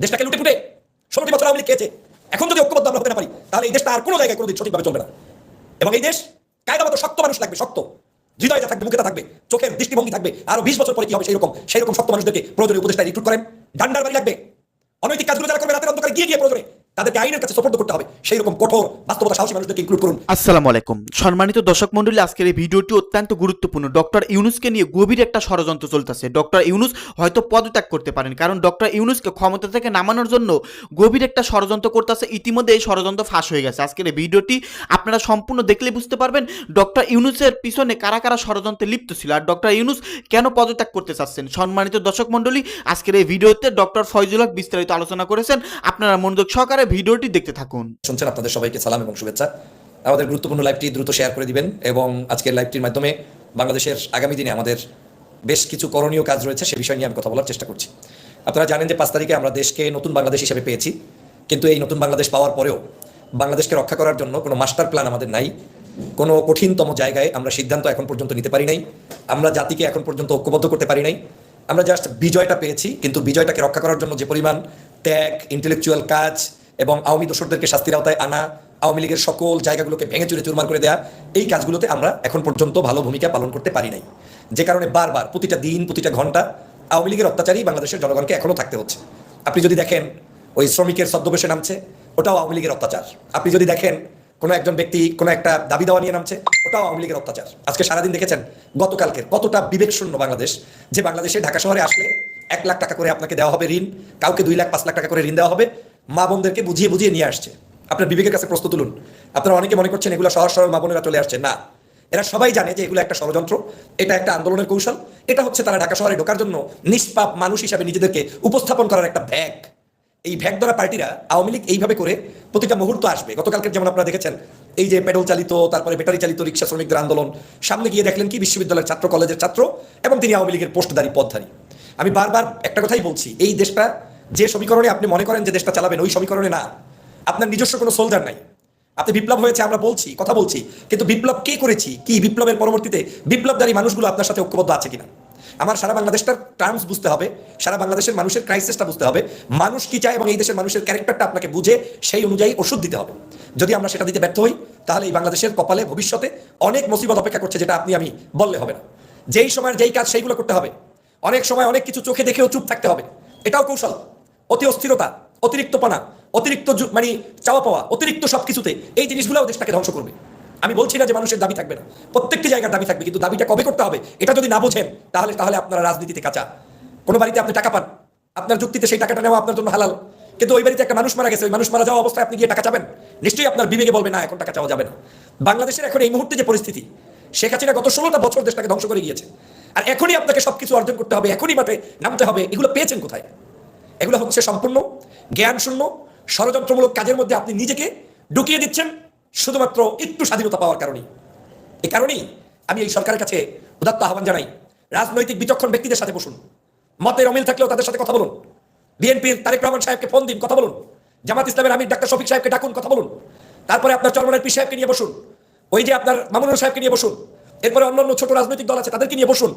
দেশটাকে লুটে টুটে ষোলোটি বছর আওয়ামী লীগ খেয়েছে। এখন যদি ঐক্যবদ্ধ আমরা হতে না পারি, তাহলে এই দেশটা আর কোনো জায়গায় কোনোদিন সঠিকভাবে চলবে না। এবং এই দেশ কায়দা মতো শক্ত মানুষ লাগবে, শক্ত। হৃদয়টা থাকবে মুখেটা থাকবে, চোখের দৃষ্টিভঙ্গি থাকবে, আরও বিশ বছর পরে কি হবে সেই রকম সেই রকম শক্ত মানুষদেরকে প্রয়োজনীয় উপদেশটা রিক্রুট করেন। ডান্ডার বাড়ি লাগবে। অনৈতিক কাজগুলো যারা করবে, রাতের অন্ধকারে গিয়ে গিয়ে প্রয়োজনে তাদেরকে আইনের কাছে সোপর্দ করতে হবে। সেই রকম কঠোর বাস্তবতা সাহসী মানুষদেরকে ইনক্লুড করুন। আসসালামু আলাইকুম। সম্মানিত দর্শক মন্ডলী আজকের এই ভিডিওটি অত্যন্ত গুরুত্বপূর্ণ। ডক্টর ইউনুসকে নিয়ে গভীর একটা ষড়যন্ত্র চলতেছে। ডক্টর ইউনুস হয়তো পদত্যাগ করতে পারেন, কারণ ডক্টর ইউনুসকে ক্ষমতা থেকে নামানোর জন্য গভীর একটা ষড়যন্ত্র করতেছে। ইতিমধ্যে এই ষড়যন্ত্র ফাঁস হয়ে গেছে। আজকের এই ভিডিওটি আপনারা সম্পূর্ণ দেখলে বুঝতে পারবেন, ডক্টর ইউনুসের পিছনে কারা কারা ষড়যন্ত্রে লিপ্ত ছিল আর ডক্টর ইউনুস কেন পদত্যাগ করতে চাচ্ছেন। সম্মানিত দর্শক মন্ডলী আজকের এই ভিডিওতে ডক্টর ফয়জুল হক বিস্তারিত আলোচনা করেছেন। আপনারা মনোযোগ সহকারে ভিডিওটি দেখতে থাকুন। শুনছেন আপনাদের সবাইকে সালাম এবং শুভেচ্ছা। আমাদের গুরুত্বপূর্ণ লাইভটি দ্রুত শেয়ার করে দিবেন এবং আজকের লাইভটির মাধ্যমে বাংলাদেশের আগামী দিনে আমাদের বেশ কিছু করণীয় কাজ রয়েছে, সে বিষয় নিয়ে আমি কথা বলার চেষ্টা করছি। আপনারা জানেন যে পাঁচ তারিখে আমরা দেশকে নতুন বাংলাদেশ হিসেবে পেয়েছি। কিন্তু এই নতুন বাংলাদেশ পাওয়ার পরেও বাংলাদেশকে রক্ষা করার জন্য কোনো মাস্টার প্ল্যান আমাদের নাই। কোনো কঠিনতম জায়গায় আমরা সিদ্ধান্ত এখন পর্যন্ত নিতে পারি নাই। আমরা জাতিকে এখন পর্যন্ত ঐক্যবদ্ধ করতে পারি নাই। আমরা জাস্ট বিজয়টা পেয়েছি, কিন্তু বিজয়টাকে রক্ষা করার জন্য যে পরিমাণ ত্যাগ ইন্টেলেকচুয়াল কাজ এবং আওয়ামী দোসরদেরকে শাস্তির আওতায় আনা, আওয়ামী লীগের সকল জায়গাগুলোকে ভেঙে চুরে চুরমার করে দেওয়া এই কাজগুলোতে আমরা এখন পর্যন্ত ভালো ভূমিকা পালন করতে পারি নাই। যে কারণে বারবার প্রতিটা দিন, প্রতিটা ঘণ্টা আওয়ামী লীগের অত্যাচারই বাংলাদেশের জনগণকে এখনও থাকতে হচ্ছে। আপনি যদি দেখেন, ওই শ্রমিকের ছদ্মবেশে নামছে, ওটাও আওয়ামী লীগের অত্যাচার। আপনি যদি দেখেন, কোনো একজন ব্যক্তি কোনো একটা দাবি দাওয়া নিয়ে নামছে, ওটাও আওয়ামী লীগের অত্যাচার। আজকে সারাদিন দেখেছেন, গতকালকের কতটা বিবেকশূন্য বাংলাদেশ, যে বাংলাদেশে ঢাকা শহরে আসলে এক লাখ টাকা করে আপনাকে দেওয়া হবে ঋণ, কাউকে দুই লাখ, পাঁচ লাখ টাকা করে ঋণ দেওয়া হবে মা বোনদেরকে বুঝিয়ে বুঝিয়ে নিয়ে আসছে। আপনার বিবেকের কাছে প্রশ্ন তুলুন। আপনারা অনেকে মনে করছেন এগুলো সহজ সরল মা বোনেরা চলে আসছে। না। এরা সবাই জানে যে এগুলো একটা ষড়যন্ত্র, এটা একটা আন্দোলনের কৌশল, এটা হচ্ছে তারা ঢাকা শহরে ঢোকার জন্য নিষ্পাপ মানুষ হিসাবে নিজেদেরকে উপস্থাপন করার একটা ভ্যাগ এই ভ্যাগ ধরা পার্টিরা আওয়ামী লীগ এইভাবে করে প্রতিটা মুহূর্ত আসবে। গতকালকে যেমন আপনারা দেখেছেন, এই যে পেডল চালিত, তারপরে ব্যাটারি চালিত রিক্সা শ্রমিকদের আন্দোলন, সামনে গিয়ে দেখলেন কি বিশ্ববিদ্যালয়ের ছাত্র, কলেজের ছাত্র এবং তিনি আওয়ামী লীগের পোস্টধারী, পদধারী। আমি বারবার একটা কথাই বলছি, এই দেশটা যে সমীকরণে আপনি মনে করেন যে দেশটা চালাবেন, ওই সমীকরণে না। আপনার নিজস্ব কোনো সোলজার নাই। আপনি বিপ্লব হয়েছে, আমরা বলছি, কথা বলছি, কিন্তু বিপ্লব কে করেছি, কি বিপ্লবের পরবর্তীতে বিপ্লবদারী মানুষগুলো আপনার সাথে ঐক্যবদ্ধ আছে কিনা? আমার সারা বাংলাদেশটার টার্মস বুঝতে হবে, সারা বাংলাদেশের মানুষের ক্রাইসিসটা বুঝতে হবে, মানুষ কি চায় এবং এই দেশের মানুষের ক্যারেক্টারটা আপনাকে বুঝে সেই অনুযায়ী ওষুধ দিতে হবে। যদি আমরা সেটা দিতে ব্যর্থ হই, তাহলে এই বাংলাদেশের কপালে ভবিষ্যতে অনেক মুসিবত অপেক্ষা করছে যেটা আপনি আমি বললে হবে না। যেই সময়ের যেই কাজ, সেইগুলো করতে হবে। অনেক সময় অনেক কিছু চোখে দেখেও চুপ থাকতে হবে। এটাও কৌশল। অতি অস্থিরতা, অতিরিক্ত পানা, অতিরিক্ত মানে চাওয়া পাওয়া, অতিরিক্ত সব কিছুতে এই জিনিসগুলো দেশটাকে ধ্বংস করবে। আমি বলছি না যে মানুষের দাবি থাকবে না। প্রত্যেকটি জায়গার দাবি থাকবে, কিন্তু দাবিটা কবে করতে হবে, এটা যদি না বোঝেন, তাহলে তাহলে আপনারা রাজনীতিতে কাঁচা। কোনো বাড়িতে আপনি টাকা পান, আপনার যুক্তিতে সেই টাকাটা নেওয়া আপনার জন্য হালাল। কিন্তু ওই বাড়িতে একটা মানুষ মারা গেছে, ওই মানুষ মারা যাওয়া অবস্থায় আপনি গিয়ে টাকা চাবেন? নিশ্চয়ই আপনার বিবেকে বলবে, না, এখন টাকা চাওয়া যাবে না। বাংলাদেশের এখন এই মুহূর্তে যে পরিস্থিতি, শেখ হাসিনা গত ষোলোটা বছর দেশটাকে ধ্বংস করে গিয়েছে। আর এখনই আপনাকে সবকিছু অর্জন করতে হবে, এখনই মাঠে নামতে হবে, এগুলো পেয়েছেন কোথায়? এগুলো হচ্ছে সম্পূর্ণ জ্ঞান শূন্য ষড়যন্ত্রমূলক কাজের মধ্যে আপনি নিজেকে ঢুকিয়ে দিচ্ছেন শুধুমাত্র একটু স্বাধীনতা পাওয়ার কারণেই। এ কারণেই আমি এই সরকারের কাছে উদাত্ত আহ্বান জানাই, রাজনৈতিক বিচক্ষণ ব্যক্তিদের সাথে বসুন। মতের অমিল থাকলেও তাদের সাথে কথা বলুন। বিএনপির তারেক রহমান সাহেবকে ফোন দিন, কথা বলুন। জামাত ইসলামের আমির ডাক্তার শফিক সাহেবকে ডাকুন, কথা বলুন। তারপরে আপনার চরমনের পি সাহেবকে নিয়ে বসুন। ওই যে আপনার মামুনুর সাহেবকে নিয়ে বসুন। এরপরে অন্যান্য ছোট রাজনৈতিক দল আছে, তাদেরকে নিয়ে বসুন।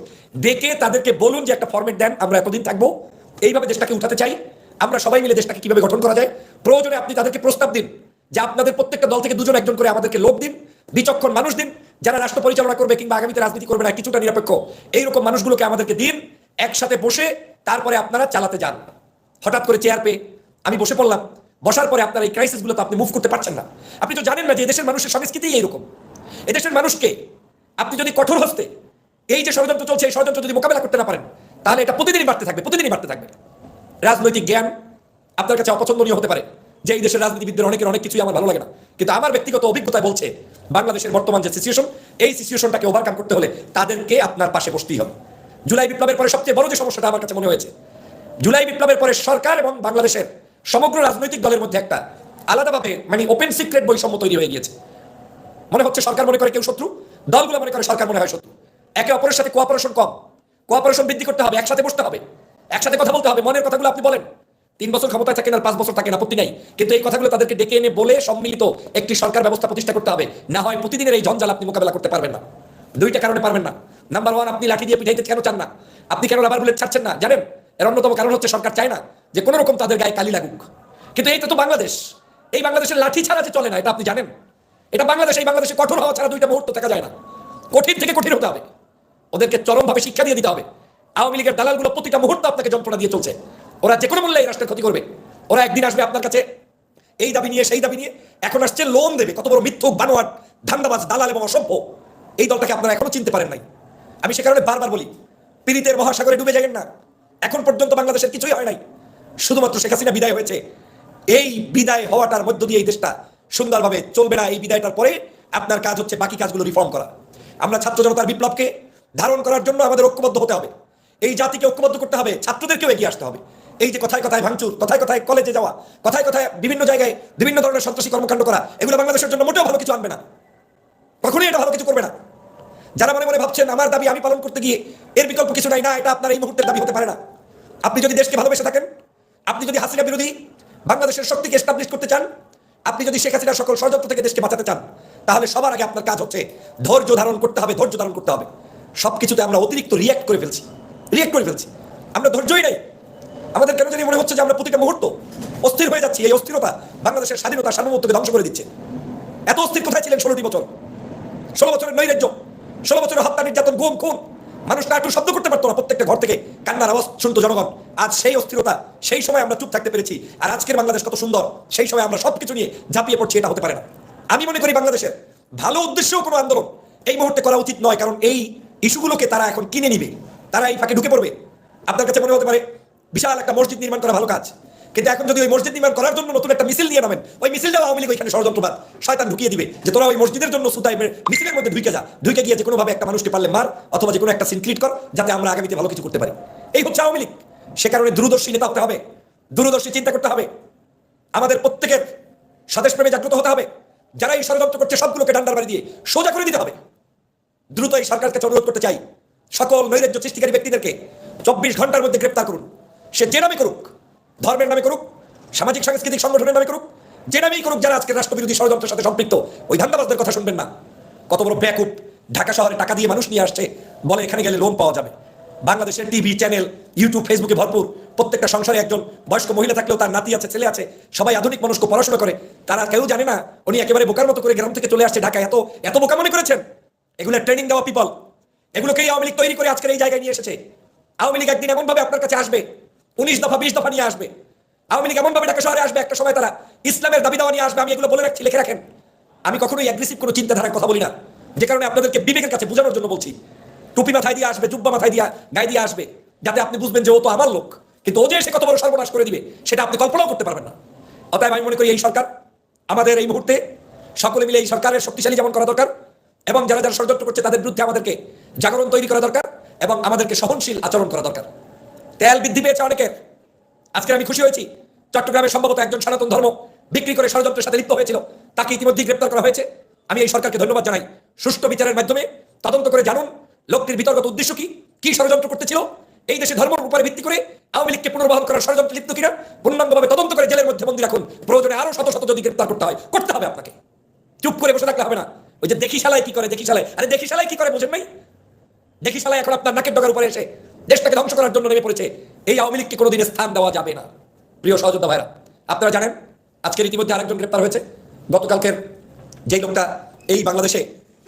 ডেকে তাদেরকে বলুন যে একটা ফরম্যাট দেন, আমরা এতদিন থাকব। এইভাবে দেশটাকে উঠাতে চাই। আমরা সবাই মিলে দেশটাকে কীভাবে গঠন করা যায়, প্রয়োজনে আপনি তাদেরকে প্রস্তাব দিন যে আপনাদের প্রত্যেকটা দল থেকে দুজন একজন করে আমাদেরকে লোক দিন, বিচক্ষণ মানুষ দিন, যারা রাষ্ট্র পরিচালনা করবে কিংবা আগামীতে রাজনীতি করবে না, কিছুটা নিরপেক্ষ। এইরকম মানুষগুলোকে আমাদেরকে দিন, একসাথে বসে তারপরে আপনারা চালাতে যান। হঠাৎ করে চেয়ার পেয়ে আমি বসে পড়লাম। বসার পরে আপনার এই ক্রাইসিসগুলোতে আপনি মুভ করতে পারছেন না। আপনি তো জানেন না যে এদেশের মানুষের সংস্কৃতি এইরকম। এদেশের মানুষকে আপনি যদি কঠোর হস্তে এই যে ষড়যন্ত্র চলছে, এই ষড়যন্ত্র যদি মোকাবেলা করতে না পারেন তাহলে এটা প্রতিদিনই বাড়তে থাকবে, প্রতিদিনই বাড়তে থাকবে। রাজনৈতিক জ্ঞান আপনার কাছে অপছন্দনীয় হতে পারে। যে এই দেশের রাজনীতিবিদদের অনেকের, অনেক কিছুই আমার ভালো লাগে না। কিন্তু আমার ব্যক্তিগত অভিজ্ঞতায় বলছে, বাংলাদেশের বর্তমান যে সিচুয়েশন এই সিচুয়েশনটাকে ওভারকাম করতে হলে তাদেরকে আপনার পাশে বসতেই হবে। জুলাই বিপ্লবের পরে সবচেয়ে বড় যে সমস্যাটা আমার কাছে মনে হয়েছে, জুলাই বিপ্লবের পরে সরকার এবং বাংলাদেশের সমগ্র রাজনৈতিক দলের মধ্যে একটা আলাদাভাবে মানে ওপেন সিক্রেট বৈষম্য তৈরি হয়ে গিয়েছে। মনে হচ্ছে সরকার মনে করে কেউ শত্রু, দলগুলো মনে করে সরকার মনে হয় শত্রু। একে অপরের সাথে কোঅপারেশন কম। কোঅপারেশন বৃদ্ধি করতে হবে, একসাথে বসতে হবে। একসাথে কথা বলতে হবে, মনের কথাগুলো আপনি বলেন। তিন বছর ক্ষমতায় থাকেন আর পাঁচ বছর থাকেন আপত্তি নাই। কিন্তু এই কথাগুলো তাদেরকে ডেকে এনে বলে সম্মিলিত একটি সরকার ব্যবস্থা প্রতিষ্ঠা করতে হবে। না হয় প্রতিদিনের এই জঞ্জাল আপনি মোকাবেলা করতে পারবেন না। দুইটা কারণে পারবেন না। নাম্বার ওয়ান আপনি লাঠি দিয়ে পিঠাইতে কেন চান না? আপনি কেন রাবার বুলেট ছাড়ছেন না? জানেন, এর অন্যতম কারণ হচ্ছে সরকার চায় না যে কোনো রকম তাদের গায়ে কালি লাগুক। কিন্তু এইটা তো বাংলাদেশ। এই বাংলাদেশের লাঠি ছাড়া যে চলে না, এটা আপনি জানেন। এটা বাংলাদেশ, এই বাংলাদেশে কঠোর হওয়া ছাড়া দুইটা মুহূর্ত থাকা যায় না। কঠিন থেকে কঠিন হতে হবে। ওদেরকে চরমভাবে শিক্ষা দিয়ে দিতে হবে। আওয়ামী লীগের দালালগুলো প্রতিটা মুহূর্তে আপনাকে যন্ত্রণা দিয়ে চলছে। ওরা যে কোনো মূল্যে এই রাষ্ট্রের ক্ষতি করবে। ওরা একদিন আসবে আপনার কাছে, এই দাবি নিয়ে, সেই দাবি নিয়ে। এখন আসছে লোন দেবে, কত বড় মিথ্যুক, বানোয়াট, ধান্দাবাজ, দালাল এবং অসভ্য। এই দলটাকে আপনারা এখনও চিনতে পারেন নাই। আমি সে কারণে বারবার বলি, পীড়িতের মহাসাগরে ডুবে যাবেন না। এখন পর্যন্ত বাংলাদেশের কিছুই হয় নাই। শুধুমাত্র শেখ হাসিনা বিদায় হয়েছে। এই বিদায় হওয়াটার মধ্য দিয়ে এই দেশটা সুন্দরভাবে চলবে না। এই বিদায়টার পরে আপনার কাজ হচ্ছে বাকি কাজগুলো রিফর্ম করা। আমরা ছাত্র জনতার বিপ্লবকে ধারণ করার জন্য আমাদের ঐক্যবদ্ধ হতে হবে। এই জাতিকে ঐক্যবদ্ধ করতে হবে, ছাত্রদেরকেও এগিয়ে আসতে হবে। এই যে কথায় কথায় ভাঙচুর, কথায় কথায় কলেজে যাওয়া, কথায় কথায় বিভিন্ন জায়গায় বিভিন্ন ধরনের সন্ত্রাসী কর্মকাণ্ড করা, এগুলো বাংলাদেশের জন্য মোটেও ভালো কিছু আনবে না। কখনোই এটা ভালো কিছু করবে না। যারা মনে মনে ভাবছেন, আমার দাবি আমি পালন করতে গিয়ে এর বিকল্প কিছু নাই, না, এটা আপনার এই মুহূর্তের দাবি হতে পারে না। আপনি যদি দেশকে ভালোবেসে থাকেন, আপনি যদি হাসিনা বিরোধী, বাংলাদেশের শক্তিকে এস্টাবলিশ করতে চান, আপনি যদি শেখ হাসিনার সকল ষড়যন্ত্র থেকে দেশকে বাঁচাতে চান, তাহলে সবার আগে আপনার কাজ হচ্ছে ধৈর্য ধারণ করতে হবে, ধৈর্য ধারণ করতে হবে। সব কিছুতে আমরা অতিরিক্ত রিয়াক্ট করে ফেলছি রিয়াক্ট করে ফেলছি। আমরা ধৈর্যই নাই। আমাদের কেন জানি মনে হচ্ছে যে আমরা প্রতিটা মুহূর্ত অস্থির হয়ে যাচ্ছি। এই অস্থিরতা বাংলাদেশের স্বাধীনতা সার্বভৌমত্বকে ধ্বংস করে দিচ্ছে। এত অস্থির কোথায় ছিলেন ষোলোটি বছর? ষোলো বছরের নৈরাজ্য, ষোলো বছরের হত্যা, নির্যাতন, গুম, খুন। মানুষ না একটু শব্দ করতে পারতো না প্রত্যেকটা ঘর থেকে। কান্নার আওয়াজ শুনতো জনগণ। আজ সেই অস্থিরতা, সেই সময় আমরা চুপ থাকতে পেরেছি। আর আজকের বাংলাদেশ কত সুন্দর, সেই সময় আমরা সবকিছু নিয়ে ঝাঁপিয়ে পড়ছি, এটা হতে পারে না। আমি মনে করি বাংলাদেশের ভালো উদ্দেশ্যেও কোনো আন্দোলন এই মুহূর্তে করা উচিত নয়, কারণ এই ইস্যুগুলোকে তারা এখন কিনে নিবে। তারা এই ফাঁকে ঢুকে পড়বে। আপনার কাছে মনে হতে পারে, বিশাল একটা মসজিদ নির্মাণ করা ভালো কাজ। কিন্তু এখন যদি ওই মসজিদ নির্মাণ করার জন্য নতুন একটা মিছিল নিয়ে নামেন, ওই মিছিলটাও আওয়ামী লীগ ওইখানে ষড়যন্ত্রবাদ, শয়তান ঢুকিয়ে দিবে যে তোরা ওই মসজিদের জন্য সুতাই মিছিলের মধ্যে ঢুকে যা। ঢুকে গিয়ে যে কোনোভাবে একটা মানুষকে পারলে মার, অথবা যে কোনো একটা সিন ক্রিয়েট কর, যাতে আমরা আগামীতে ভালো কিছু করতে পারি। এই হচ্ছে আওয়ামী লীগ। সে কারণে দূরদর্শী নেতা হতে হবে। দূরদর্শী চিন্তা করতে হবে। আমাদের প্রত্যেকের স্বদেশ প্রেমে জাগ্রত হতে হবে। যারা এই ষড়যন্ত্র করছে, সবগুলোকে ডান্ডার বাড়ি দিয়ে সোজা করে দিতে হবে। দ্রুত এই সরকারকে অনুরোধ করতে চাই। সকল নৈরাজ্য সৃষ্টিকারী ব্যক্তিদেরকে চব্বিশ ঘণ্টার মধ্যে গ্রেপ্তার করুন। সে যে নামে করুক, ধর্মের নামে করুক, সামাজিক সাংস্কৃতিক সংগঠনের নামে করুক, যে নামেই করুক যারা আজকে রাষ্ট্রবিরোধী ষড়যন্ত্রের সাথে সম্পৃক্ত, ওই ধান্দাবাজদের কথা শুনবেন না। কত বড় ব্যাকুপ ঢাকা শহরে টাকা দিয়ে মানুষ নিয়ে আসছে, বলে এখানে গেলে লোন পাওয়া যাবে। বাংলাদেশের টিভি চ্যানেল, ইউটিউব, ফেসবুকে ভরপুর, প্রত্যেকটা সংসারে একজন বয়স্ক মহিলা থাকলেও তার নাতি আছে, ছেলে আছে, সবাই আধুনিক মানুষকে পড়াশোনা করে। তারা কেউ জানে না, উনি একেবারে বোকার মতো করে গ্রাম থেকে চলে আসছে ঢাকা এত এত বোকা মনে করেছেন? এগুলো ট্রেনিং দেওয়া পিপল এগুলোকেই আওয়ামী লীগ তৈরি করে আজকের এই জায়গায় নিয়ে এসেছে। আওয়ামী লীগ একদিন এমনভাবে আপনার কাছে আসবে, উনিশ দফা, বিশ দফা নিয়ে আসবে। আওয়ামী লীগ এমন ভাবে ঢাকা শহরে আসবে, একটা সময় তারা ইসলামের দাবি দাওয়া নিয়ে আসবে, আমি এগুলো বলে রাখছি, লিখে রাখেন। আমি কখনোই অ্যাগ্রেসিভ কোনো চিন্তাধারার কথা বলি না। যে কারণে আপনাদেরকে বিবেকের কাছে বোঝানোর জন্য বলছি। টুপি মাথায় দিয়ে আসবে, জুব্বা মাথায় দিয়ে, গায়ে দিয়ে আসবে, যাতে আপনি বুঝবেন যে ও তো আমার লোক। কিন্তু ও যে সে কত বড় সর্বনাশ করে দিবে, সেটা আপনি কল্পনাও করতে পারবেন না। অতএব আমি মনে করি এই সরকার, আমাদের এই মুহূর্তে সকলে মিলে এই সরকারের শক্তিশালী যেমন করা দরকার এবং যারা যারা ষড়যন্ত্র করছে তাদের বিরুদ্ধে আমাদেরকে জাগরণ তৈরি করা দরকার এবং আমাদেরকে সহনশীল আচরণ করা দরকার। তেল বৃদ্ধি পেয়েছে অনেকের। আজকে আমি খুশি হয়েছি। চট্টগ্রামে সম্ভবত একজন সনাতন ধর্ম বিক্রি করে ষড়যন্ত্রের সাথে লিপ্ত হয়েছিল। তাকে ইতিমধ্যে গ্রেপ্তার করা হয়েছে। আমি এই সরকারকে ধন্যবাদ জানাই। সুষ্ঠু বিচারের মাধ্যমে তদন্ত করে জানুন লোকটির বিতর্কত উদ্দেশ্য কি? কি ষড়যন্ত্র করতেছিল? এই দেশে ধর্মের উপরে ভিত্তি করে আওয়ামী লীগকে পুনর্বহাল করার ষড়যন্ত্র লিপ্ত কিনা? পূর্ণাঙ্গভাবে তদন্ত করে জেলের মধ্যে বন্দী রাখুন। প্রয়োজনে আরও শত শত যদি গ্রেপ্তার করতে হয়, করতে হবে আপনাকে। চুপ করে বসে থাকলে হবে না। ওই যে দেখি শালায় কি করে, দেখি শালায়। আরে দেখি শালায় কি করে বোঝেন নাই দেখি শালায় এখন আপনার নাকের ডগার উপরে এসে দেশটাকে ধ্বংস করার জন্য নেমে পড়েছে। এই আওয়ামী লীগকে কোনোদিন স্থান দেওয়া যাবে না। প্রিয় সহযোদ্ধা ভাইরা, আপনারা জানেন, আজকের ইতিমধ্যে আরেকজন গ্রেপ্তার হয়েছে। গতকালকের যেই লোকটা এই বাংলাদেশে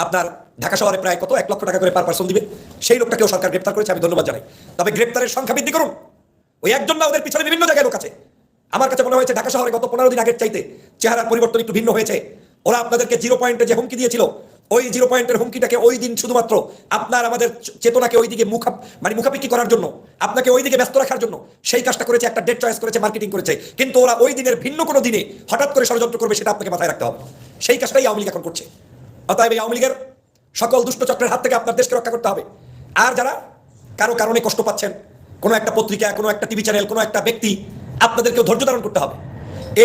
আপনার ঢাকা শহরে প্রায় কত? এক লক্ষ টাকা করে পার পার্সন দিবে। সেই লোকটাকেও সরকার গ্রেপ্তার করেছে, আমি ধন্যবাদ জানাই। তবে গ্রেপ্তারের সংখ্যা বৃদ্ধি করুন। ওই একজন না, ওদের পিছনে বিভিন্ন জায়গায় লোক আছে। আমার কাছে মনে হয়েছে, ঢাকা শহরে গত পনেরো দিন আগের চাইতে চেহারার পরিবর্তন একটু ভিন্ন হয়েছে। ওরা আপনাদেরকে জিরো পয়েন্টে যে হুমকি দিয়েছিল, ওই জিরো পয়েন্টের হুমকিটাকে ওই দিন শুধুমাত্র আপনার আমাদের চেতনাকে ওই দিকে মুখা মানে মুখাপিকি করার জন্য, আপনাকে ওই দিকে ব্যস্ত রাখার জন্য সেই কাজটা করেছে, একটা ডেট চয়েস করেছে মার্কেটিং করেছে। কিন্তু ওরা ওই দিনের ভিন্ন কোনো দিনে হঠাৎ করে ষড়যন্ত্র করবে সেটা আপনাকে মাথায় রাখতে হবে। সেই কাজটাই আওয়ামী লীগ এখন করছে। অতএব এই আওয়ামী লীগের সকল দুষ্ট চক্রের হাত থেকে আপনার দেশকে রক্ষা করতে হবে। আর যারা কারও কারণে কষ্ট পাচ্ছেন, কোনো একটা পত্রিকা, কোনো একটা টিভি চ্যানেল কোনো একটা ব্যক্তি, আপনাদেরকেও ধৈর্য ধারণ করতে হবে।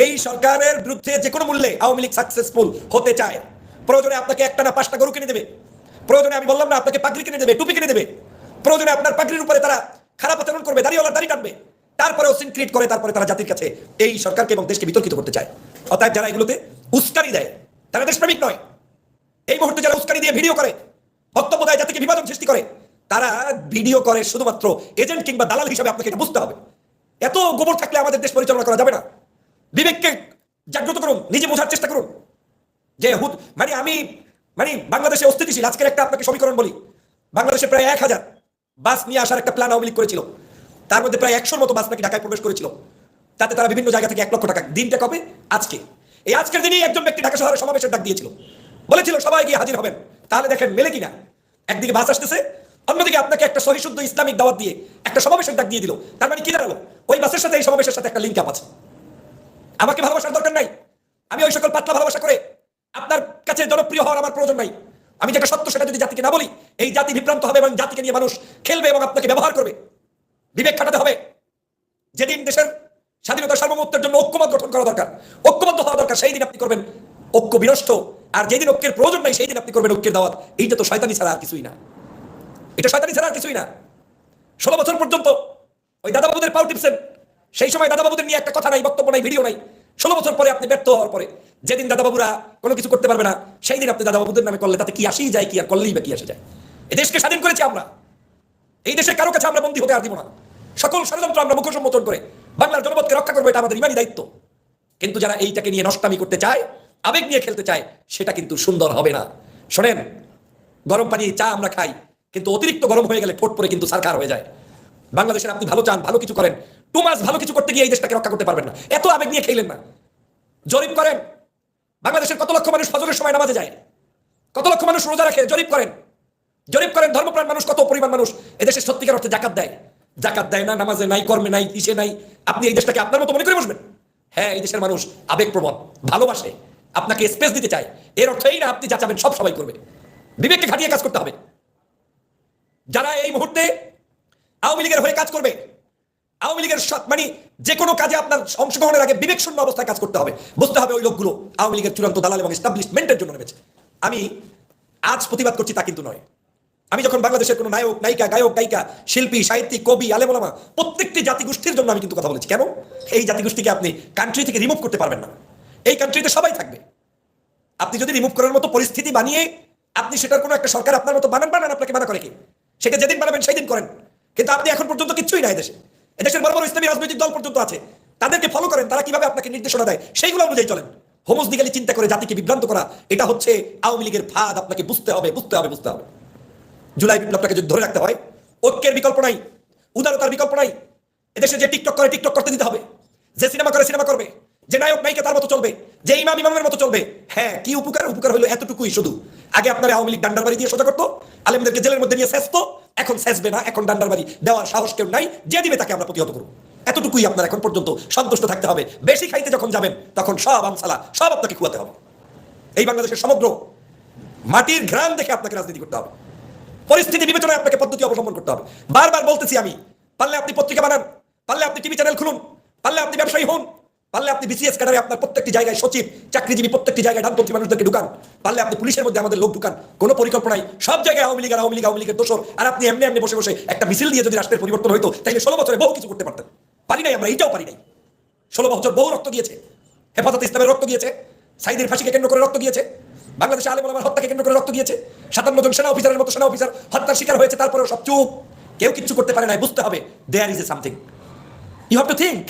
এই সরকারের বিরুদ্ধে যে কোনো মূল্যে আওয়ামী লীগ সাকসেসফুল হতে চায়। প্রয়োজনে আপনাকে একটা না পাঁচটা গরু কিনে দেবে। প্রয়োজনে আমি বললাম না, আপনাকে পাগড়ি কিনে দেবে, টুপি কিনে দেবে। প্রয়োজনে আপনার পাগড়ির উপরে তারা খারাপ আচরণ করবে দাঁড়িয়ে দাড়ি কাটবে তারপরেও সিন ক্রিয়েট করে, তারপরে তারা জাতির কাছে এই সরকারকে এবং দেশকে বিতর্কিত করতে চায়। অতএব যারা এগুলোতে উস্কানি দেয়, তারা দেশপ্রেমিক নয়। এই মুহূর্তে যারা উস্কানি দিয়ে ভিডিও করে বক্তব্য দেয় জাতিকে বিভাজন সৃষ্টি করে, তারা ভিডিও করে শুধুমাত্র এজেন্ট কিংবা দালাল হিসাবে আপনাকে এটা বুঝতে হবে। এত গোবর থাকলে আমাদের দেশ পরিচালনা করা যাবে না। বিবেককে জাগ্রত করুন, নিজে বোঝার চেষ্টা করুন। যে হুদ মানে আমি মানে বাংলাদেশে অস্থিতিশীল, আজকের একটা আপনাকে সমীকরণ বলি। বাংলাদেশে প্রায় এক হাজার বাস নিয়ে আসার একটা প্ল্যান আওয়ামী লীগ করেছিল। তার মধ্যে প্রায় একশোর মতো বাস নাকি ঢাকায় প্রবেশ করেছিল। তাতে তারা বিভিন্ন জায়গা থেকে এক লক্ষ টাকা। দিনটা কবে? আজকে। এই আজকের দিনেই একজন ব্যক্তি ঢাকা শহরে সমাবেশের ডাক দিয়েছিল। বলেছিল, সবাই গিয়ে হাজির হবেন। তাহলে দেখেন, মেলে কিনা? একদিকে বাস আসতেছে, অন্যদিকে আপনাকে একটা সহিশুদ্ধ ইসলামিক দাওয়াত দিয়ে একটা সমাবেশের ডাক দিয়ে দিল। তার মানে কি দাঁড়াল? ওই বাসের সাথে, এই সমাবেশের সাথে একটা লিঙ্ক আছে। আমাকে ভালোবাসার দরকার নাই। আমি ওই সকল পাতলা ভালোবাসা করে আপনার কাছে জনপ্রিয় হওয়ার আমার প্রয়োজন নাই। আমি যেটা সত্য সেটা যদি জাতিকে না বলি, এই জাতি বিভ্রান্ত হবে এবং জাতিকে নিয়ে মানুষ খেলবে এবং আপনাকে ব্যবহার করবে। বিবেক খাটাতে হবে। যেদিন দেশের স্বাধীনতা সার্বভৌমত্বের জন্য ঐক্যমত গঠন করা দরকার, ঐক্যবদ্ধ হওয়া দরকার, সেই দিন আপনি করবেন ঐক্য বিনষ্ট। আর যেদিন ঐক্যের প্রয়োজন নাই, সেই দিন আপনি করবেন ঐক্যের দাওয়াত। এইটা তো শয়তানি ছাড়া আর কিছুই না। এটা শয়তানি ছাড়া আর কিছুই না। ষোলো বছর পর্যন্ত ওই দাদাবাবুদের পাও টিপছেন। সেই সময় দাদাবাবুদের নিয়ে একটা কথা নাই, বক্তব্য নাই, ভিডিও নাই। ষোলো বছর পরে আপনি ব্যর্থ হওয়ার পরে, যেদিন দাদাবাবুরা কোনো কিছু করতে পারবে না সেই দিন আপনি দাদাবাবুদের নামে করলে তাতে কি আসেই যায়, কি আর করলেই বা কি আসে যায়? এ দেশকে স্বাধীন করেছি আমরা। এই দেশের কারও কাছে আমরা বন্দী হতে আর দিব না। সকল ষড়যন্ত্র আমরা মুখ সম্বোধন করে বাংলার জনপদকে রক্ষা করব, এটা আমাদের ইমানি দায়িত্ব। কিন্তু যারা এইটাকে নিয়ে নষ্টামি করতে চায়, আবেগ নিয়ে খেলতে চায়, সেটা কিন্তু সুন্দর হবে না। শোনেন, গরম পানি, চা আমরা খাই, কিন্তু অতিরিক্ত গরম হয়ে গেলে ঠোঁট পরে কিন্তু সরকার হয়ে যায়। বাংলাদেশের আপনি ভালো চান, ভালো কিছু করেন টু মাস ভালো কিছু করতে গিয়ে এই দেশটাকে রক্ষা করতে পারবেন না। এত আবেগ নিয়ে খেলেন না। জরিপ করেন। বাংলাদেশের কত লক্ষ মানুষ ফজরের সময় নামাজে যায়? কত লক্ষ মানুষ রোজা রাখে? জরিপ করেন। জরিপ করেন, ধর্মপ্রাণ মানুষ কত পরিমাণ মানুষ? এদেশে সত্যিকার অর্থে জাকাত দেয়। জাকাত দেয় না, নামাজে নাই, কর্মে নাই, কিসে নাই। আপনি এই দেশটাকে আপনার মতো মনে করে বসবেন? হ্যাঁ এই দেশের মানুষ আবেগপ্রবণ, ভালোবাসে, আপনাকে স্পেস দিতে চায়। এর অর্থ এই না, আপনি যা চাবেন সব সবাই করবে। বিবেককে খাটিয়ে কাজ করতে হবে। যারা এই মুহূর্তে আওয়ামী লীগের হয়ে কাজ করবে আওয়ামী লীগের মানে যে কোনো কাজে আপনার অংশগ্রহণের আগে বিবেক শূন্য অবস্থায় কাজ করতে হবে। বুঝতে হবে ওই লোকগুলো আওয়ামী লীগের চূড়ান্ত দালাল এবং এস্টাবলিশমেন্টের জন্য নেমেছে। আমি আজ প্রতিবাদ করছি তা কিন্তু নয়। আমি যখন বাংলাদেশের কোনো নায়ক, নায়িকা, গায়ক, গায়িকা, শিল্পী, সাহিত্যিক, কবি, আলেমলামা প্রত্যেকটি জাতিগোষ্ঠীর জন্য আমি কিন্তু কথা বলেছি। কেন? এই জাতিগোষ্ঠীকে আপনি কান্ট্রি থেকে রিমুভ করতে পারবেন না। এই কান্ট্রিতে সবাই থাকবে। আপনি যদি রিমুভ করার মতো পরিস্থিতি বানিয়ে আপনি সেটার কোনো একটা সরকার আপনার মতো বানান বানান, আপনাকে মানা করে কি? সেটা যেদিন বানাবেন সেই দিন করেন। কিন্তু আপনি এখন পর্যন্ত কিচ্ছুই নাই দেশে। এদেশের বড় বড় ইসলামী রাজনৈতিক দল পর্যন্ত আছে। তাদেরকে ফলো করেন, তারা কীভাবে আপনাকে নির্দেশনা দেয়, সেইগুলো অনুযায়ী চলেন। হোমোস দিগালি চিন্তা করে জাতিকে বিভ্রান্ত করা, এটা হচ্ছে আওয়ামী লীগের ফাঁদ, আপনাকে বুঝতে হবে বুঝতে হবে বুঝতে হবে। জুলাই বিপ্লবটাকে যদি ধরে রাখতে হয়, ঐক্যের বিকল্প নাই, উদারতার বিকল্প নাই। এদেশে যে টিকটক করে, টিকটক করতে দিতে হবে। যে সিনেমা করে, সিনেমা করবে। যে নায়ক, নায়িকা তার মতো চলবে। যে ইমাম, ইমামের মতো চলবে। হ্যাঁ কি উপকার? উপকার হলো এতটুকুই শুধু। আগে আপনার আওয়ামী লীগ ডান্ডার বাড়ি দিয়ে সোজা করতো, আলেমদেরকে জেলের মধ্যে নিয়ে শেষতো এখন শেষবে না, এখন ডান্ডার বাড়ি দেওয়ার সাহস কেউ নাই, যে দিবে তাকে আমরা প্রতিহত করব। এতটুকুই আপনার এখন পর্যন্ত সন্তুষ্ট থাকতে হবে। বেশি খাইতে যখন যাবেন, তখন সব আমসালা, সব আপনাকে খুয়াতে হবে। এই বাংলাদেশের সমগ্র মাটির ঘ্রাণ দেখে আপনাকে রাজনীতি করতে হবে। পরিস্থিতি বিবেচনায় আপনাকে পদ্ধতি অবলম্বন করতে হবে। বারবার বলতেছি আমি, পারলে আপনি পত্রিকা বানান, পারলে আপনি টিভি চ্যানেল খুলুন, পারলে আপনি ব্যবসায়ী হন পারলে আপনি বিসিএস ক্যাডারে আপনার প্রত্যেকটি জায়গায় সচিব, চাকরিজীবী প্রত্যেকটি জায়গায় ডানপন্থী মানুষদেরকে ঢুকান। পারলে আপনি পুলিশের মধ্যে আমাদের লোক ঢুকান। কোনো পরিকল্পনায় সব জায়গায় আওয়ামী লীগ আওয়ামী লীগ, আওয়ামী লীগের দোষর। আর আপনি এমনি এমনি বসে বসে একটা মিছিল দিয়ে যদি রাষ্ট্রের পরিবর্তন হইতো তাহলে ষোলো বছরে বহু কিছু করতে পারতেন। পারি নাই আমরা, এইটাও পারি নাই। ষোলো বছর বহু রক্ত দিয়েছে। হেফাজত ইসলামের রক্ত দিয়েছে। সাইদের ফাঁসিকে কেন্দ্র করে রক্ত দিয়েছে। বাংলাদেশে আলেম আলমার হত্যাকে কেন্দ্র করে রক্ত দিয়েছে। সাতান্ন জন সেনা অফিসারের মতো সেনা অফিসার হত্যার শিকার হয়েছে, তারপরেও সব চুপ। কেউ কিচ্ছু করতে পারে না বুঝতে হবে। There is a something you have to think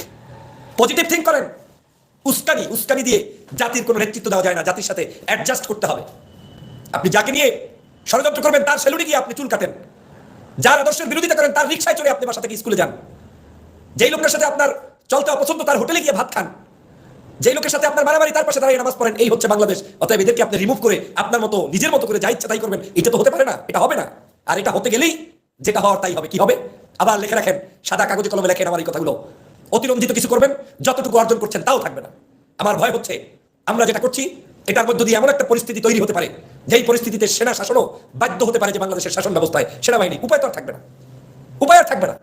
positive think করেন। উস্কানি উস্কানি দিয়ে জাতির কোনো নেতৃত্ব দেওয়া যায় না, জাতির সাথে অ্যাডজাস্ট করতে হবে। আপনি যাকে নিয়ে ষড়যন্ত্র করবেন, তার সেলুনে গিয়ে আপনি চুল কাটেন। যার আদর্শের বিরোধিতা করেন, তার রিক্সায় চড়ে আপনি বাসা থেকে স্কুলে যান। যেই লোকের সাথে আপনার চলতে অপছন্দ, তার হোটেলে গিয়ে ভাত খান। যেই লোকের সাথে আপনার মারামারি, তার পাশে দাঁড়িয়ে নামাজ পড়েন, এই হচ্ছে বাংলাদেশ। অতএব এদেরকে আপনি রিমুভ করে আপনার মতো, নিজের মতো করে যা ইচ্ছা তাই করবেন, এটা তো হতে পারে না, এটা হবে না। আর এটা হতে গেলেই যেটা হওয়ার তাই হবে, কি হবে? আবার লিখে রাখেন, সাদা কাগজে কলমে লেখেন আমার এই কথাগুলো। অতিরঞ্জিত কিছু করবেন, যতটুকু অর্জন করছেন তাও থাকবে না। আমার ভয় হচ্ছে, আমরা যেটা করছি, এটার মধ্য দিয়ে এমন একটা পরিস্থিতি তৈরি হতে পারে, যেই পরিস্থিতিতে সেনা শাসনও বাধ্য হতে পারে যে বাংলাদেশের শাসন ব্যবস্থায় সেনাবাহিনী, উপায় তো আর থাকবে না। উপায় আর থাকবে না।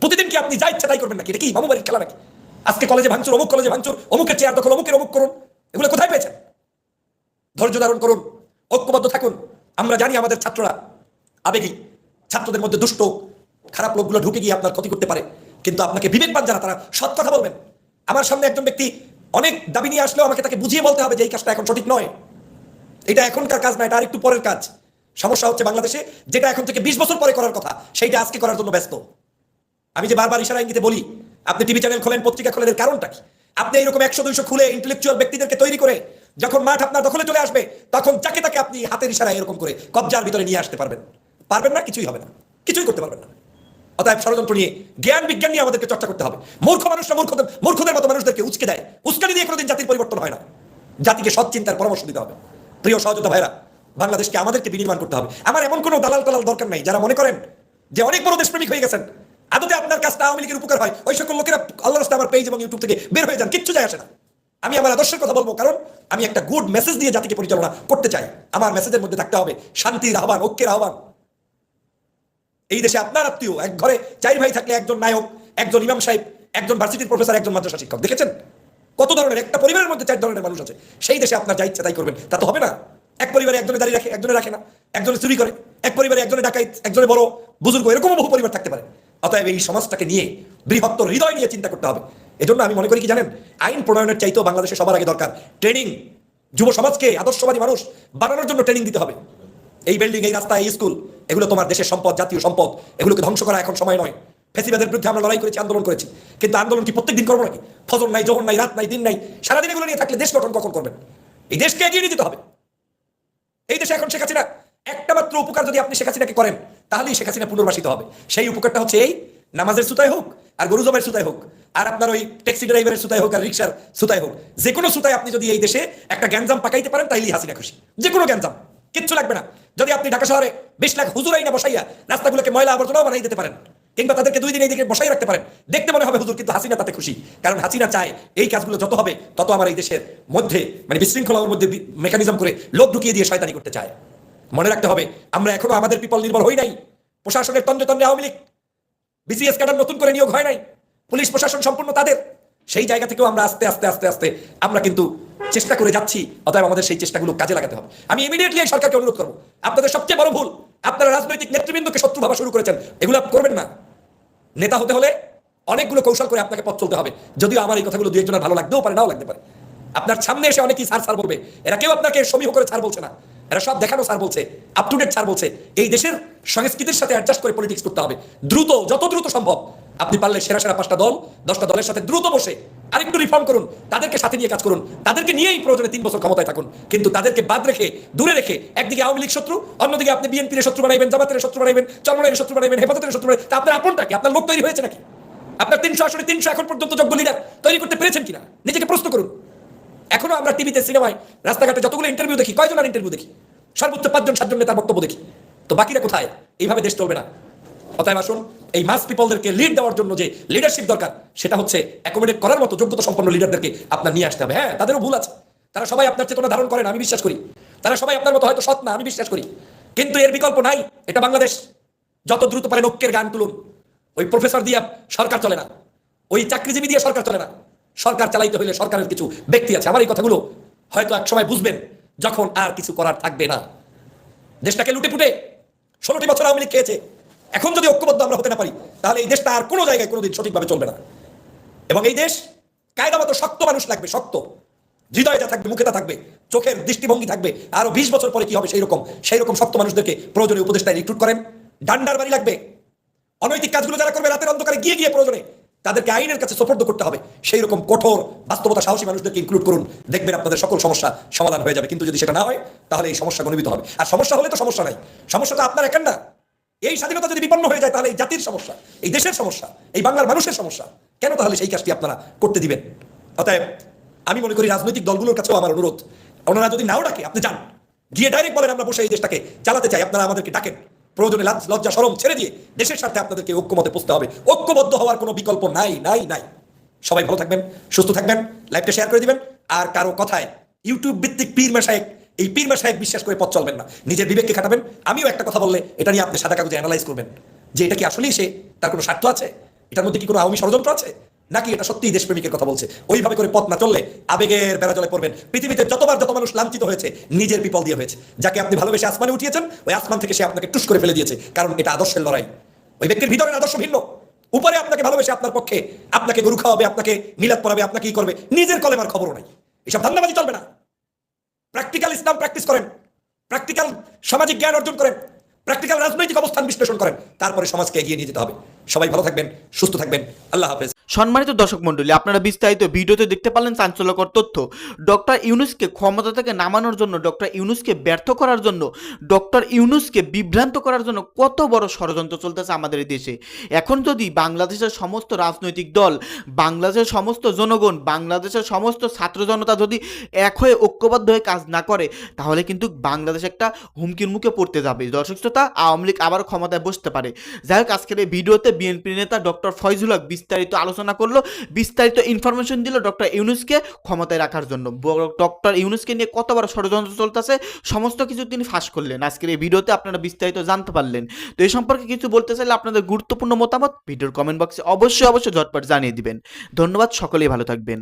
প্রতিদিন কি আপনি যা ইচ্ছা তাই করবেন নাকি? এটা কি মামু বাড়ির খেলা নাকি? আজকে কলেজে ভাঙচুর, অমুক কলেজে ভাঙচুর, অমুকের চেয়ার দখল, অমুকের অমুক করুন, এগুলো কোথায় পেয়েছেন? ধৈর্য ধারণ করুন, ঐক্যবদ্ধ থাকুন। আমরা জানি আমাদের ছাত্ররা আবেগী, ছাত্রদের মধ্যে দুষ্ট, খারাপ লোকগুলো ঢুকে গিয়ে আপনার ক্ষতি করতে পারে। কিন্তু আপনাকে বিবেকবান যারা, তারা সৎ কথা বলবেন। আমার সামনে একজন ব্যক্তি অনেক দাবি নিয়ে আসলেও আমাকে তাকে বুঝিয়ে বলতে হবে যে এই কাজটা এখন সঠিক নয়। এটা এখনকার কাজ না, এটা আরেকটু পরের কাজ। সমস্যা হচ্ছে বাংলাদেশে, যেটা এখন থেকে বিশ বছর পরে করার কথা, সেইটা আজকে করার জন্য ব্যস্ত। আমি যে বারবার ইশারা ইঙ্গিতে বলি, আপনি টিভি চ্যানেল খোলেন, পত্রিকা খোলেন এর কারণটা কি? আপনি এইরকম একশো, দুইশো খুলে ইন্টেলেকচুয়াল ব্যক্তিদেরকে তৈরি করে যখন মাঠ আপনার দখলে চলে আসবে, তখন যাকে তাকে আপনি হাতের ইশারায় এরকম করে কবজার ভিতরে নিয়ে আসতে পারবেন। পারবেন না, কিছুই হবে না। কিছুই করতে পারবেন না। অতএব ষড়যন্ত্র নিয়ে জ্ঞান বিজ্ঞান নিয়ে আমাদেরকে চর্চা করতে হবে। মূর্খ মানুষরা মূর্খদের মূর্খদের মতো মানুষদেরকে উচকে দেয়। উস্কানি দিয়ে কোনোদিন জাতির পরিবর্তন হয় না। জাতিকে সৎ চিন্তার পরামর্শ দিতে হবে। প্রিয় সহযোদ্ধা ভাইরা বাংলাদেশকে আমাদেরকে বিনির্মাণ করতে হবে। আমার এমন কোনো দালাল টালাল দরকার নাই যারা মনে করেন যে অনেক বড় দেশপ্রেমিক হয়ে গেছেন। আদতে আপনার কাজটা আওয়ামী লীগের উপকার হয়। ওই সকল লোকেরা আল্লাহ রাস্তা আমার পেজ এবং ইউটিউব থেকে বের হয়ে যান। কিচ্ছু যায় আসে না। আমি আমার আদর্শের কথা বলব কারণ আমি একটা গুড মেসেজ দিয়ে জাতিকে পরিচালনা করতে চাই। আমার মেসেজের মধ্যে থাকতে হবে শান্তির আহ্বান, ঐক্যের আহ্বান। এই দেশে আপনার আত্মীয়, এক ঘরে চার ভাই থাকলে একজন নায়ক, একজন ইমাম সাহেব, একজন ভার্সিটির প্রফেসর, একজন মাদ্রাসা শিক্ষক। দেখেছেন? কত ধরনের, একটা পরিবারের মধ্যে চার ধরনের মানুষ আছে। সেই দেশে আপনার যা ইচ্ছা তাই করবেন। তা তো হবে না। এক পরিবারে একজনে দাঁড়িয়ে রাখে, একজনে রাখে না। একজনে চুরি করে, এক পরিবারে একজনে ডাকাইত, একজনে বড়, বুজুর্গ এরকমও বহু পরিবার থাকতে পারে। অতএব এই সমাজটাকে নিয়ে বৃহত্তর হৃদয় নিয়ে চিন্তা করতে হবে। এজন্য আমি মনে করি কি জানেন? আইন প্রণয়নের চাইতেও বাংলাদেশে সবার আগে দরকার ট্রেনিং। যুব সমাজকে আদর্শবাদী মানুষ বানানোর জন্য ট্রেনিং দিতে হবে। এই বিল্ডিং এই রাস্তা, এই স্কুল এগুলো তোমার দেশের সম্পদ, জাতীয় সম্পদ, এগুলোকে ধ্বংস করা এখন সময় নয়। ফেসিবাদের বিরুদ্ধে আমরা লড়াই করেছি, আন্দোলন করেছি। কিন্তু আন্দোলন কি প্রত্যেক দিন করব নাকি? ফজর নাই, জোহর নাই, রাত নাই, দিন নাই, সারাদিন এগুলো নিয়ে থাকলে দেশ গঠন কখন করবেন? এই দেশকে এগিয়ে নিয়ে যেতে হবে। এই দেশে এখন শেখ হাসিনা, একটা মাত্র উপকার যদি আপনি শেখ হাসিনাকে করেন, তাহলেই শেখ হাসিনা পুনর্বাসিত হবে। সেই উপকারটা হচ্ছে এই, নামাজের সুতায় হোক আর গরু জবাইয়ের সুতায় হোক, আর আপনার ওই ট্যাক্সি ড্রাইভারের সুতায় হোক আর রিক্সার সুতায় হোক যে কোনো সুতায় আপনি যদি এই দেশে একটা গ্যাঞ্জাম পাকাইতে পারেন, তাইলেই হাসিনা খুশি। যে কোনো গ্যাঞ্জাম। কিচ্ছু লাগবে না। যদি আপনি ঢাকা শহরে বিশ লাখ হুজুরাই না বসাইয়া রাস্তাগুলোকে ময়লা আবর্জনাও বানাই দিতে পারেন, কিংবা তাদেরকে দুই দিন এই দিকে বসাই রাখতে পারেন, দেখতে মনে হবে হুজুর, কিন্তু হাসিনা তাতে খুশি। কারণ হাসিনা চায় এই কাজগুলো যত হবে, তত আমার এই দেশের মধ্যে মানে বিশৃঙ্খলার মধ্যে মেকানিজম করে লোক ঢুকিয়ে দিয়ে শয়তানি করতে চায়। মনে রাখতে হবে, আমরা এখনও আমাদের পিপল নির্ভর হই নাই। প্রশাসনের তন্ত্রে তন্ত্রে আওয়ামী লীগ বিসিএস ক্যাডার নতুন করে নিয়োগ হয় নাই। পুলিশ প্রশাসন সম্পূর্ণ তাদের। সেই জায়গা থেকেও আমরা আস্তে আস্তে আস্তে আস্তে আমরা কিন্তু চেষ্টা করে যাচ্ছি, অতএব আমাদের সেই চেষ্টাগুলো কাজে লাগাতে হবে। আমি ইমিডিয়েটলি এই সরকারকে অনুরোধ করব, আপনাদের সবচেয়ে বড় ভুল, আপনারা রাজনৈতিক নেতৃবৃন্দকে শত্রু ভাবা শুরু করেছেন, এগুলো করবেন না। নেতা হতে হলে অনেকগুলো কৌশল করে আপনাকে পথ চলতে হবে, যদিও আমার এই কথাগুলো দুই একজনের ভালো লাগতেও পারে, নাও লাগতে পারে। আপনার সামনে এসে অনেকেই সার সার বলবে, এরা কেউ আপনাকে সমীহ করে ছাড় বলছে না, এরা সব দেখানো স্যার বলছে আপ টু ডেট স্যার বলছে। এই দেশের সংস্কৃতির সাথে অ্যাডজাস্ট করে পলিটিক্স করতে হবে। দ্রুত, যত দ্রুত সম্ভব আপনি পারলে সেরা সেরা পাঁচটা দল, দশটা দলের সাথে দ্রুত বসে আরেকটু রিফর্ম করুন, তাদেরকে সাথে নিয়ে কাজ করুন, তাদেরকে নিয়েই প্রয়োজনে তিন বছর ক্ষমতায় থাকুন। কিন্তু তাদেরকে বাদ রেখে, দূরে রেখে একদিকে আওয়ামী লীগ শত্রু, অন্যদিকে আপনি বিএনপির শত্রু বানাইবেন, জামাতের শত্রু বানাইবেন চরমনের শত্রু বানাইবেন, হেফাজতের শত্রু বানাইবেন। তা আপনার আপনটা কি? আপনার লোক তৈরি হয়েছে নাকি? আপনার তিনশো আসনে তিনশো এখন পর্যন্ত যোগ্য লিডার তৈরি করতে পেরেছেন কিনা? নিজেকে প্রশ্ন করুন। এখনও আমরা টিভিতে সিনেমায়, রাস্তাঘাটে যতগুলো ইন্টারভিউ দেখি, কয়জন আর ইন্টারভিউ দেখি? সর্বোচ্চ পাঁচজন, সাতজন নেতার বক্তব্য দেখি। তো বাকিরা কোথায়? এইভাবে দেশ চলবে না। অতএব আসুন এই মাস পিপলদেরকে লিড দেওয়ার জন্য যে লিডারশিপ দরকার, সেটা হচ্ছে অ্যাকোমোডেট করার মতো যোগ্যতা সম্পন্ন লিডারদেরকে আপনার নিয়ে আসতে হবে। হ্যাঁ তাদেরও ভুল আছে। তারা সবাই আপনার চেতনা ধারণ করেন আমি বিশ্বাস করি। তারা সবাই আপনার মতো হয়তো সৎ না, আমি বিশ্বাস করি। কিন্তু এর বিকল্প নাই, এটা বাংলাদেশ। যত দ্রুত পারেন ঐক্যের গান তুলুন। ওই প্রফেসর দিয়ে সরকার চলে না। ওই চাকরিজীবী দিয়ে সরকার চলে না। সরকার চালাইতে হলে সরকারের কিছু ব্যক্তি আছে। আমার এই কথাগুলো হয়তো এক সময় বুঝবেন, যখন আর কিছু করার থাকবে না। দেশটাকে লুটে পুটে ষোলোটি বছর আওয়ামী লীগ খেয়েছে। এখন যদি ঐক্যবদ্ধ আমরা হতে না পারি, তাহলে এই দেশটা আর কোনো জায়গায় কোনোদিন সঠিকভাবে চলবে না। এবং এই দেশ কায়দা মতো শক্ত মানুষ লাগবে, শক্ত। হৃদয় যা থাকবে, মুখে তা থাকবে, চোখের দৃষ্টিভঙ্গি থাকবে। আরও বিশ বছর পরে কি হবে সেই রকম সেই রকম শক্ত মানুষদেরকে প্রয়োজনে উপদেষ্টায় রিক্রুট করেন। ডান্ডার বাড়ি লাগবে। অনৈতিক কাজগুলো যারা করবে, রাতের অন্ধকারে গিয়ে গিয়ে প্রয়োজনে তাদেরকে আইনের কাছে সোপর্দ করতে হবে। সেই রকম কঠোর, বাস্তবতা সাহসী মানুষদেরকে ইনক্লুড করুন। দেখবেন আপনাদের সকল সমস্যা সমাধান হয়ে যাবে। কিন্তু যদি সেটা না হয়, তাহলে এই সমস্যা গণিত হবে। আর সমস্যা হলে তো সমস্যা নাই। সমস্যাটা আপনার একার না এই স্বাধীনতা যদি বিপন্ন হয়ে যায়, তাহলে এই জাতির সমস্যা, এই দেশের সমস্যা, এই বাংলার মানুষের সমস্যা, কেন তাহলে সেই কাজটি আপনারা করতে দিবেন? অতএব আমি মনে করি রাজনৈতিক দলগুলোর কাছেও আমার অনুরোধ, ওনারা যদি নাও ডাকে, আপনি যান। গিয়ে ডাইরেক্ট বলেন, আমরা বসে এই দেশটাকে চালাতে চাই, আপনারা আমাদেরকে ডাকেন। প্রয়োজনে লজ্জা সরম ছেড়ে দিয়ে দেশের স্বার্থে আপনাদেরকে ঐক্যমতে পুষতে হবে। ঐক্যবদ্ধ হওয়ার কোনো বিকল্প নাই নাই নাই। সবাই ভালো থাকবেন, সুস্থ থাকবেন, লাইভটা শেয়ার করে দিবেন। আর কারও কথায় ইউটিউব ভিত্তিক পীর মেশায়েক এই পীর মেশায়েক বিশ্বাস করে পথ চলবেন না। নিজের বিবেককে খাটাবেন। আমিও একটা কথা বললে এটা নিয়ে আপনি সাদা কাগজে অ্যানালাইজ করবেন। যে এটা কি আসলেই সে? তার কোনো স্বার্থ আছে? এটার মধ্যে কি কোনো আওয়ামী ষড়যন্ত্র আছে? নাকি এটা সত্যিই দেশপ্রেমিকের কথা বলছে? ওইভাবে করে পথ না চললে আবেগের বেড়া জলে পড়বেন। পৃথিবীতে যতবার যত মানুষ লাঞ্ছিত হয়েছে, নিজের বিপল দিয়ে হয়েছে। যাকে আপনি ভালোবেসে আসমানে উঠিয়েছেন, ওই আসমান থেকে সে আপনাকে টুস করে ফেলে দিয়েছে। কারণ এটা আদর্শের লড়াই। ওই ব্যক্তির ভিতরের আদর্শ ভিন্ন। উপরে আপনাকে ভালোবেসে আপনার পক্ষে, আপনাকে গরু খাওয়াবে, আপনাকে মিলাদ পড়াবে আপনাকে কি করবে। নিজের কলেমার খবরও নাই। এসব ধান্দাবাজি চলবে না। প্র্যাকটিক্যাল ইসলাম প্র্যাকটিস করেন। প্র্যাকটিক্যাল সামাজিক জ্ঞান অর্জন করেন। প্র্যাকটিক্যাল রাজনৈতিক অবস্থান বিশ্লেষণ করেন। তারপরে সমাজকে এগিয়ে নিয়ে যেতে হবে। সবাই ভালো থাকবেন, সুস্থ থাকবেন। আল্লাহ হাফেজ। সম্মানিত দর্শক মণ্ডলী, আপনারা বিস্তারিত ভিডিওতে দেখতে পারলেন চাঞ্চল্যকর তথ্য। ডক্টর ইউনুসকে ক্ষমতা থেকে নামানোর জন্য, ডক্টর ইউনুসকে ব্যর্থ করার জন্য, ডক্টর ইউনুসকে বিভ্রান্ত করার জন্য কত বড় ষড়যন্ত্র চলতেছে আমাদের দেশে। এখন যদি বাংলাদেশের সমস্ত রাজনৈতিক দল, বাংলাদেশের সমস্ত জনগণ, বাংলাদেশের সমস্ত ছাত্র জনতা যদি এক হয়ে ঐক্যবদ্ধ হয়ে কাজ না করে, তাহলে কিন্তু বাংলাদেশ একটা হুমকির মুখে পড়তে যাবে। দর্শক শ্রোতা, আওয়ামী লীগ আবার ক্ষমতায় বসতে পারে। যাই হোক, আজকের এই ভিডিওতে বিএনপি নেতা ডক্টর ফয়জুল হক বিস্তারিত আলোচনা করল, বিস্তারিত ইনফরমেশন দিল ডক্টর ইউনুসকে ক্ষমতায় রাখার জন্য। ডক্টর ইউনুসকে নিয়ে কত বড় ষড়যন্ত্র চলতেছে, সমস্ত কিছু তিনি ফাঁস করলেন। আজকের এই ভিডিওতে আপনারা বিস্তারিত জানতে পারলেন। তো এই সম্পর্কে কিছু বলতে চাইলে আপনাদের গুরুত্বপূর্ণ মতামত ভিডিওর কমেন্ট বক্সে অবশ্যই অবশ্যই ঝটপট জানিয়ে দিবেন। ধন্যবাদ, সকলেই ভালো থাকবেন।